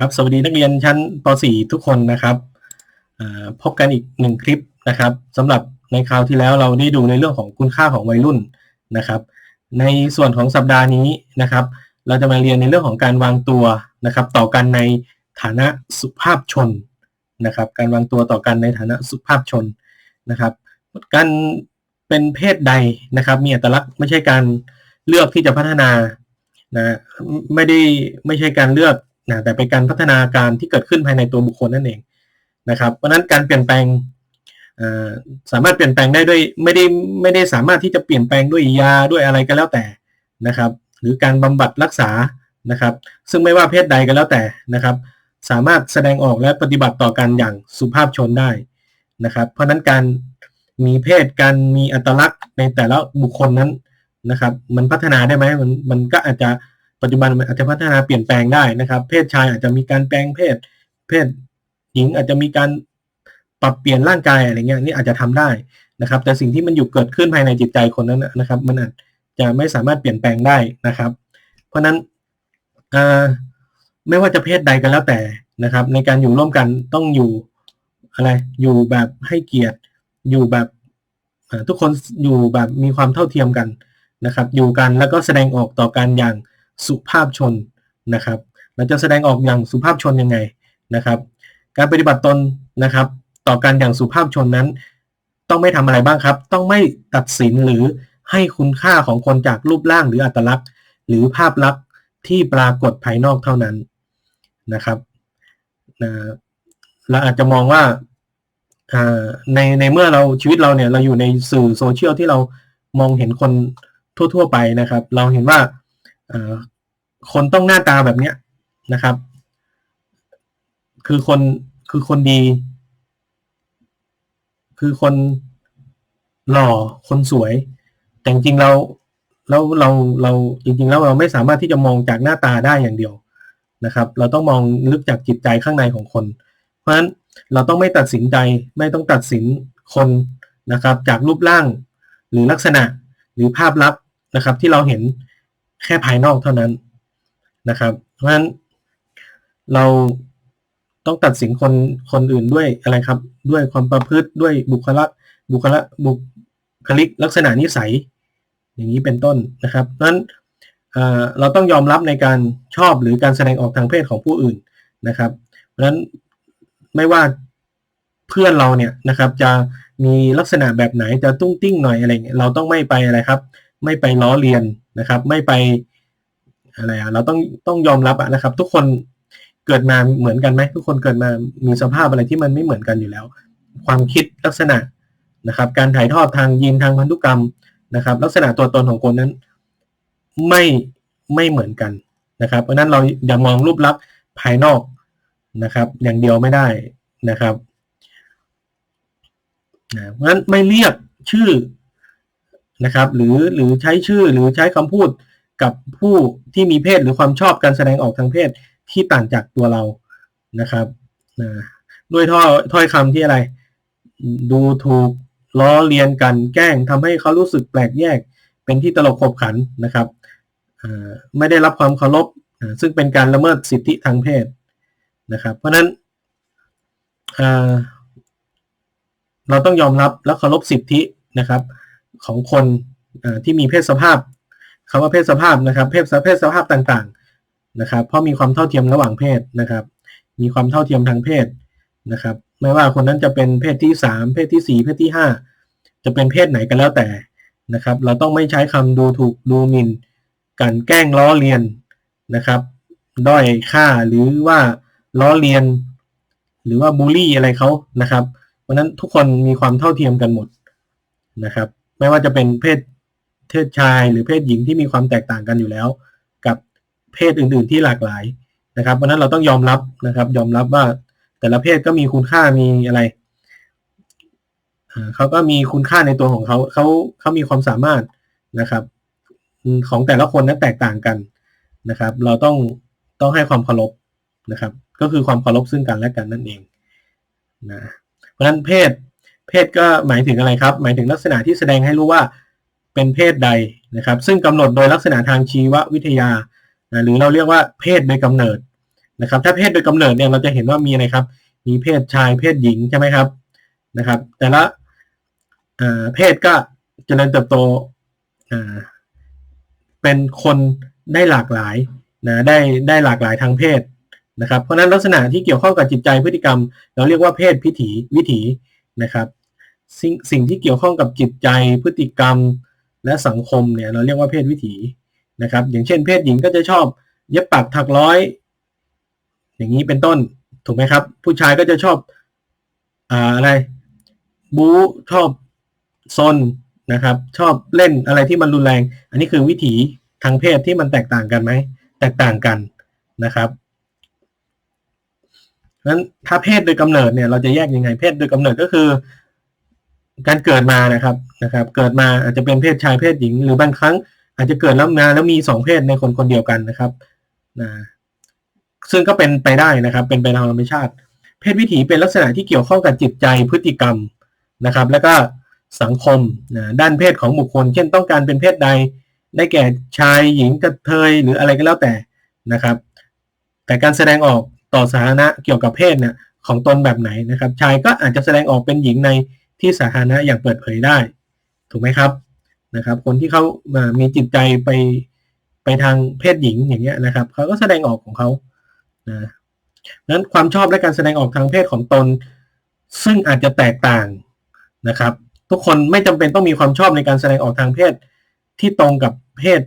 ครับสวัสดีนักเรียนชั้นป .4 ทุกคนนะครับพบกันอีกหนึ่งคลิปนะครับสำหรับในคราวที่แล้วเราได้ดูในเรื่องของคุณค่าของวัยรุ่นนะครับ ในส่วนของสัปดาห์นี้นะครับ เราจะมาเรียนในเรื่องของการวางตัวนะครับ ต่อกันในฐานะสุภาพชนนะครับ การวางตัวต่อกันในฐานะสุภาพชนนะครับ การเป็นเพศใดนะครับ มีอัตลักษณ์ไม่ใช่การเลือกที่จะพัฒนานะไม่ได้ไม่ใช่การเลือก นะแต่เป็นการพัฒนาการที่เกิดขึ้นภายในตัวบุคคลนั่นเองนะครับ เพราะนั้นการเปลี่ยนแปลงสามารถเปลี่ยนแปลงได้ด้วยไม่ได้ไม่ได้สามารถที่จะเปลี่ยนแปลงด้วยยาด้วยอะไรก็แล้วแต่นะครับ หรือการบำบัดรักษานะครับ ซึ่งไม่ว่าเพศใดก็แล้วแต่นะครับ สามารถแสดงออกและปฏิบัติต่อกันอย่างสุภาพชนได้นะครับ เพราะฉะนั้นการมีเพศการมีอัตลักษณ์ในแต่ละบุคคลนั้นนะครับ มันพัฒนาได้ไหมมันมันก็อาจจะ ปัจจุบันมันอาจจะพัฒนาเปลี่ยนแปลงได้นะครับ เพศชายอาจจะมีการแปลงเพศ เพศหญิงอาจจะมีการปรับเปลี่ยนร่างกายอะไรเงี้ยนี่อาจจะทำได้นะครับ แต่สิ่งที่มันอยู่เกิดขึ้นภายในจิตใจคนนั้นนะครับ มันอาจจะไม่สามารถเปลี่ยนแปลงได้นะครับ เพราะฉะนั้นไม่ว่าจะเพศใดก็แล้วแต่นะครับ ในการอยู่ร่วมกันต้องอยู่อะไรอยู่แบบให้เกียรติอยู่แบบทุกคนอยู่แบบมีความเท่าเทียมกันนะครับ อยู่กันแล้วก็แสดงออกต่อกันอย่าง สุภาพชนนะครับเราจะแสดงออกอย่างสุภาพชนยังไงนะครับ การปฏิบัติตนนะครับ ต่อกันอย่างสุภาพชนนั้น ต้องไม่ทำอะไรบ้างครับ ต้องไม่ตัดสินหรือให้คุณค่าของคนจากรูปร่างหรืออัตลักษณ์ หรือภาพลักษณ์ที่ปรากฏภายนอกเท่านั้นนะครับนะเราอาจจะมองว่าในในเมื่อเราชีวิตเราเนี่ยเราอยู่ในสื่อโซเชียลที่เรามองเห็นคนทั่ว ๆ ไปนะครับ เราเห็นว่า คนต้องหน้าตาแบบเนี้ยนะครับ คือคนคือคนดี คือคนหล่อคนสวย แต่จริงเราแล้วเราเราจริง ๆ แล้วเราไม่สามารถที่จะมองจากหน้าตาได้อย่างเดียวนะครับ เราต้องมองลึกจากจิตใจข้างในของคน เพราะฉะนั้นเราต้องไม่ตัดสินใจไม่ต้องตัดสินคนนะครับ จากรูปร่างหรือลักษณะหรือภาพลักษณ์นะครับที่เราเห็น แค่ภายนอกเท่านั้นนะครับ เพราะฉะนั้นเราต้องตัดสินคนคนอื่นด้วยอะไรครับ ด้วยความประพฤติด้วยบุคลิกบุคลิกบุคลิกลักษณะนิสัย อย่างนี้เป็นต้นนะครับเพราะฉะนั้นเราต้องยอมรับในการชอบหรือการแสดงออกทางเพศของผู้อื่นนะครับ เพราะฉะนั้นไม่ว่าเพื่อนเราเนี่ยนะครับจะมีลักษณะแบบไหนจะตุ้งติ้งหน่อยอะไรเงี้ยเราต้องไม่ไปอะไรครับ ไม่ไปล้อเลียนนะครับ ไม่ไปอะไรอะเราต้องต้องยอมรับอะนะครับ ทุกคนเกิดมาเหมือนกันไหมทุกคนเกิดมามีสภาพอะไรที่มันไม่เหมือนกันอยู่แล้ว ความคิดลักษณะนะครับ การถ่ายทอดทางยีนทางพันธุกรรมนะครับ ลักษณะตัวตนของคนนั้น ไม่ไม่เหมือนกันนะครับ เพราะนั้นเราอย่ามองรูปลักษณ์ภายนอกนะครับ อย่างเดียวไม่ได้นะครับนะเพราะนั้นไม่เรียกชื่อ นะครับ หรือหรือใช้ชื่อหรือใช้คำพูดกับผู้ที่มีเพศหรือความชอบการแสดงออกทางเพศที่ต่างจากตัวเรานะครับนะด้วยถ้อยถ้อยคำที่อะไร ดูถูกล้อเลียนกันแกล้งทำให้เขารู้สึกแปลกแยก เป็นที่ตลกขบขันนะครับไม่ได้รับความเคารพซึ่งเป็นการละเมิดสิทธิทางเพศนะครับ เพราะนั้นเราต้องยอมรับและเคารพสิทธินะครับ ของคนที่มีเพศสภาพคำว่าเพศสภาพนะครับ เพศเพศสภาพต่างๆนะครับ เพราะมีความเท่าเทียมระหว่างเพศนะครับ มีความเท่าเทียมทางเพศนะครับ ไม่ว่าคนนั้นจะเป็นเพศที่สามเพศที่สี่เพศที่ห้าจะเป็นเพศไหนกันแล้วแต่นะครับ เราต้องไม่ใช้คำดูถูกดูหมิ่นกันแกล้งล้อเลียนนะครับ ด้อยค่าหรือว่าล้อเลียน หรือว่าบูลลี่อะไรเขานะครับ เพราะนั้นทุกคนมีความเท่าเทียมกันหมดนะครับ ไม่ว่าจะเป็นเพศเพศชายหรือเพศหญิงที่มีความแตกต่างกันอยู่แล้ว กับเพศอื่น ๆ ที่หลากหลายนะครับเพราะนั้นเราต้องยอมรับนะครับ ยอมรับว่าแต่ละเพศก็มีคุณค่ามีอะไรเขาก็มีคุณค่าในตัวของเขาเขาเขามีความสามารถนะครับ ของแต่ละคนนั้นแตกต่างกันนะครับ เราต้องต้องให้ความเคารพนะครับ ก็คือความเคารพซึ่งกันและกันนั่นเองนะเพราะฉะนั้นเพศ เพศก็หมายถึงอะไรครับ หมายถึงลักษณะที่แสดงให้รู้ว่าเป็นเพศใดนะครับ ซึ่งกำหนดโดยลักษณะทางชีววิทยา หรือเราเรียกว่าเพศโดยกำเนิดนะครับ ถ้าเพศโดยกำเนิดเนี่ยเราจะเห็นว่ามีอะไรครับ มีเพศชายเพศหญิงใช่ไหมครับนะครับ แต่ละเพศก็เจริญเติบโตเป็นคนได้หลากหลายนะได้ได้หลากหลายทางเพศนะครับ เพราะนั้นลักษณะที่เกี่ยวข้องกับจิตใจพฤติกรรม เราเรียกว่าเพศพิถีวิถีนะครับ สิ่งสิ่งที่เกี่ยวข้องกับจิตใจพฤติกรรมและสังคมเนี่ยเราเรียกว่าเพศวิถีนะครับ อย่างเช่น เพศหญิงก็จะชอบเย็บปักถักร้อย อย่างนี้เป็นต้นถูกไหมครับ ผู้ชายก็จะชอบอ่าอะไรบู๊ชอบซนนะครับ ชอบเล่นอะไรที่มันรุนแรง อันนี้คือวิถีทางเพศที่มันแตกต่างกันไหมแตกต่างกันนะครับนั้นถ้าเพศโดยกำเนิดเนี่ยเราจะแยกยังไงเพศโดยกำเนิดก็คือ การเกิดมานะครับนะครับ เกิดมาอาจจะเป็นเพศชายเพศหญิง หรือบางครั้งอาจจะเกิดแล้วมาแล้วมีสองเพศในคนคนเดียวกันนะครับนะซึ่งก็เป็นไปได้นะครับ เป็นไปตามธรรมชาติ เพศวิถีเป็นลักษณะที่เกี่ยวข้องกับจิตใจพฤติกรรมนะครับ แล้วก็สังคมนะด้านเพศของบุคคล เช่นต้องการเป็นเพศใดได้แก่ชายหญิงกระเทยหรืออะไรก็แล้วแต่นะครับ แต่การแสดงออกต่อสาธารณะเกี่ยวกับเพศเนี่ยของตนแบบไหนนะครับ ชายก็อาจจะแสดงออกเป็นหญิงใน ที่สาธารณะอย่างเปิดเผยได้ ถูกไหมครับนะครับ คนที่เขามีจิตใจไปไปทางเพศหญิงอย่างเงี้ยนะครับเขาก็แสดงออกของเขานะนั้นความชอบและการแสดงออกทางเพศของตน ซึ่งอาจจะแตกต่างนะครับ ทุกคนไม่จำเป็นต้องมีความชอบในการแสดงออกทางเพศที่ตรงกับเพศ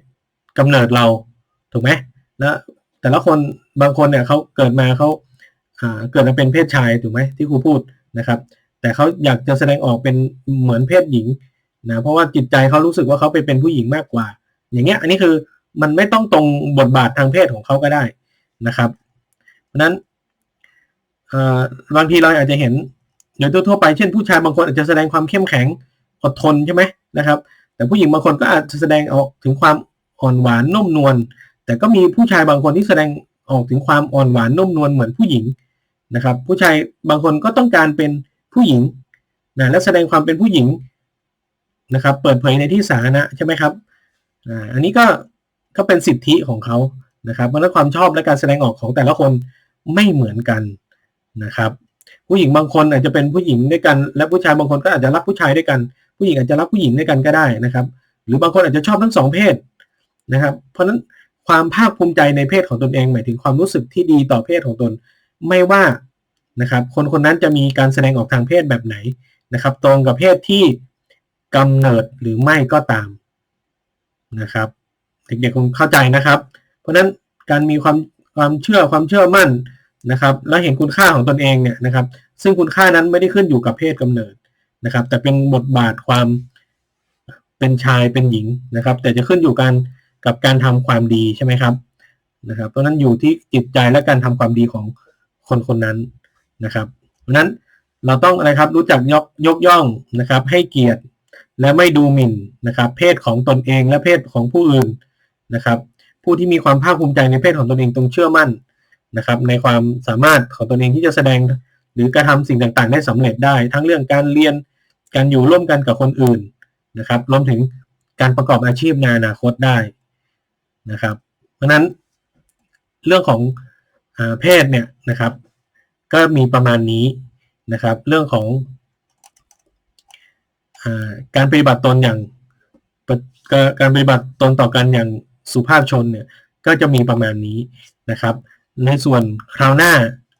กำเนิดเราถูกไหมแล้วแต่ละคนบางคนเนี่ยเขาเกิดมาเขาเกิดมาเป็นเพศชายถูกไหมที่ครูพูดนะครับ แต่เขาอยากจะแสดงออกเป็นเหมือนเพศหญิงนะเพราะว่าจิตใจเขารู้สึกว่าเขาไปเป็นผู้หญิงมากกว่า อย่างเงี้ยอันนี้คือมันไม่ต้องตรงบทบาททางเพศของเขาก็ได้นะครับ เพราะนั้นบางทีเราอาจจะเห็นโดยทั่วไปเช่นผู้ชายบางคนอาจจะแสดงความเข้มแข็งอดทนใช่ไหมนะครับ แต่ผู้หญิงบางคนก็อาจจะแสดงออกถึงความอ่อนหวานนุ่มนวลแต่ก็มีผู้ชายบางคนที่แสดงออกถึงความอ่อนหวานนุ่มนวลเหมือนผู้หญิงนะครับ ผู้ชายบางคนก็ต้องการเป็น ผู้หญิงนะและแสดงความเป็นผู้หญิงนะครับ เปิดเผยในที่สาธารณะใช่ไหมครับอันนี้ก็ก็เป็นสิทธิของเขานะครับเพราะนั้นความชอบและการแสดงออกของแต่ละคนไม่เหมือนกันนะครับ ผู้หญิงบางคนอาจจะเป็นผู้หญิงด้วยกัน และผู้ชายบางคนก็อาจจะรักผู้ชายด้วยกัน ผู้หญิงอาจจะรักผู้หญิงด้วยกันก็ได้นะครับ หรือบางคนอาจจะชอบทั้งสองเพศนะครับ เพราะนั้นความภาคภูมิใจในเพศของตนเอง หมายถึงความรู้สึกที่ดีต่อเพศของตน ไม่ว่า นะครับ คนคนนั้นจะมีการแสดงออกทางเพศแบบไหนนะครับ ตรงกับเพศที่กำเนิดหรือไม่ก็ตามนะครับเด็กๆคงเข้าใจนะครับ เพราะฉะนั้นการมีความความเชื่อความเชื่อมั่นนะครับ แล้วเห็นคุณค่าของตนเองเนี่ยนะครับ ซึ่งคุณค่านั้นไม่ได้ขึ้นอยู่กับเพศกำเนิดนะครับ แต่เป็นบทบาทความเป็นชายเป็นหญิงนะครับ แต่จะขึ้นอยู่กันกับการทำความดีใช่ไหมครับนะครับ เพราะนั้นอยู่ที่จิตใจและการทำความดีของคนคนนั้น นะครับเพราะนั้นเราต้องอะไรครับรู้จักยกยกย่องนะครับ ให้เกียรติและไม่ดูหมิ่นนะครับ เพศของตนเองและเพศของผู้อื่นนะครับ ผู้ที่มีความภาคภูมิใจในเพศของตนเองตรงเชื่อมั่นนะครับ ในความสามารถของตนเองที่จะแสดงหรือกระทำสิ่งต่างๆ ได้สำเร็จได้ ทั้งเรื่องการเรียนการอยู่ร่วมกันกับคนอื่นนะครับรวมถึงการประกอบอาชีพในอนาคตได้นะครับ เพราะนั้นเรื่องของอเพศเนี่ยนะครับ ก็มีประมาณนี้นะครับ เรื่องของอการปฏิบัติตนอย่างการปฏิบัติตนต่อกันอย่างสุภาพชนเนี่ยก็จะมีประมาณนี้นะครับ ในส่วนคราวหน้า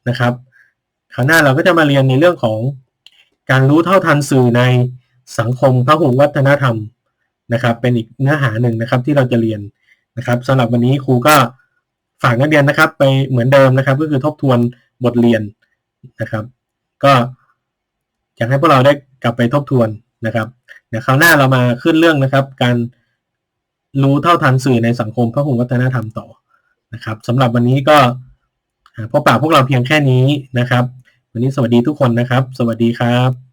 นะครับคราวหน้าเราก็จะมาเรียนในเรื่องของการรู้เท่าทันสื่อในสังคมพหุวัฒนธรรมนะครับ เป็นอีกเนื้อหาหนึ่งนะครับที่เราจะเรียนนะครับสำหรับวันนี้ครูก็ฝากนักเรียนนะครับ ไปเหมือนเดิมนะครับ ก็คือทบทวนบทเรียน นะครับ ก็อยากให้พวกเราได้กลับไปทบทวนนะครับเดี๋ยวคราวหน้าเรามาขึ้นเรื่องนะครับ การรู้เท่าทันสื่อในสังคมพหุวัฒนธรรมต่อนะครับสำหรับวันนี้ก็พบปะพวกเราเพียงแค่นี้นะครับ วันนี้สวัสดีทุกคนนะครับ สวัสดีครับ